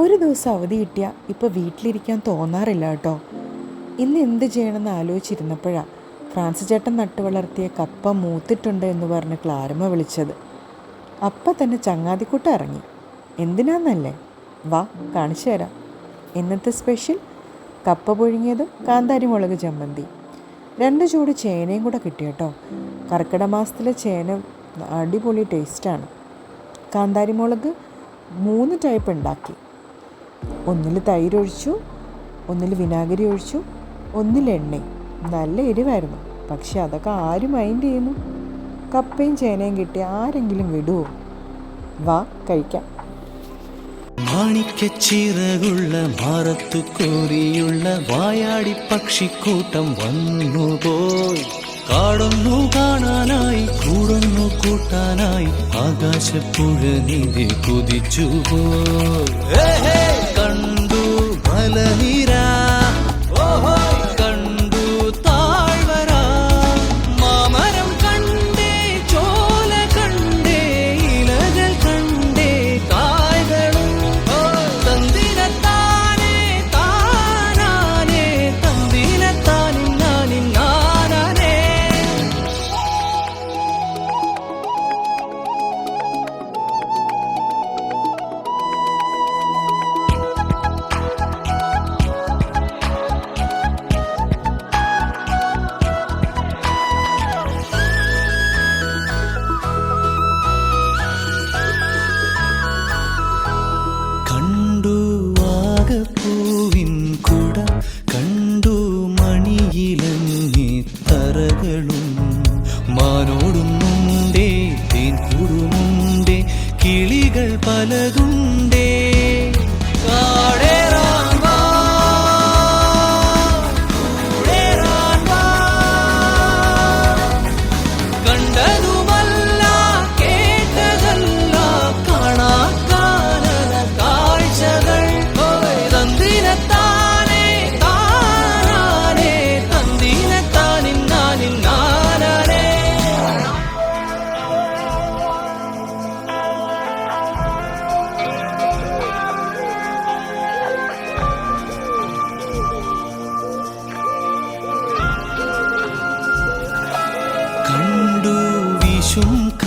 ഒരു ദിവസം അവധി കിട്ടിയാൽ ഇപ്പോൾ വീട്ടിലിരിക്കാൻ തോന്നാറില്ല കേട്ടോ. ഇന്ന് എന്ത് ചെയ്യണമെന്ന് ആലോചിച്ചിരുന്നപ്പോഴാണ് ഫ്രാൻസ് ചേട്ടൻ നട്ടു വളർത്തിയ കപ്പ മൂത്തിട്ടുണ്ട് എന്ന് പറഞ്ഞ് ക്ലാരമ്മ വിളിച്ചത്. അപ്പം തന്നെ ചങ്ങാതിക്കൂട്ട ഇറങ്ങി. എന്തിനാന്നല്ലേ? വാ കാണിച്ചു തരാം. ഇന്നത്തെ സ്പെഷ്യൽ? കപ്പ പുഴുങ്ങിയതും കാന്താരി മുളക് ചമ്മന്തി. രണ്ട് ചൂട് ചേനയും കൂടെ കിട്ടി കേട്ടോ. കർക്കിടക മാസത്തിലെ ചേന അടിപൊളി ടേസ്റ്റാണ് കാന്താരി മുളക് മൂന്ന് ടൈപ്പ് ഉണ്ടാക്കി. ഒന്നിൽ തൈരൊഴിച്ചു ഒന്നിൽ വിനാഗിരി ഒഴിച്ചു ഒന്നിൽ എണ്ണയും നല്ല എരിവായിരുന്നു. പക്ഷെ അതൊക്കെ ആരും മൈൻഡ് ചെയ്യുന്നു? കപ്പയും ചേനയും കിട്ടി ആരെങ്കിലും വിടുവോ? വാ കഴിക്കാം. മാണിക്കച്ചിറകുള്ള മാറത്തു കോരിയുള്ള വായാടി പക്ഷിക്കൂട്ടം കാണാനായി കൂടൊന്നു കൂട്ടാനായി ആകാശപ്പുഴ നീതി കുതിച്ചു പോ. കണ്ടു മലനിര മണിയിലങ്ങി തറകളും മാനോടുന്നുണ്ടേ തേൻ കൂടുമുണ്ടേ കിളികൾ പലതുണ്ടേ. കാടേറാൻ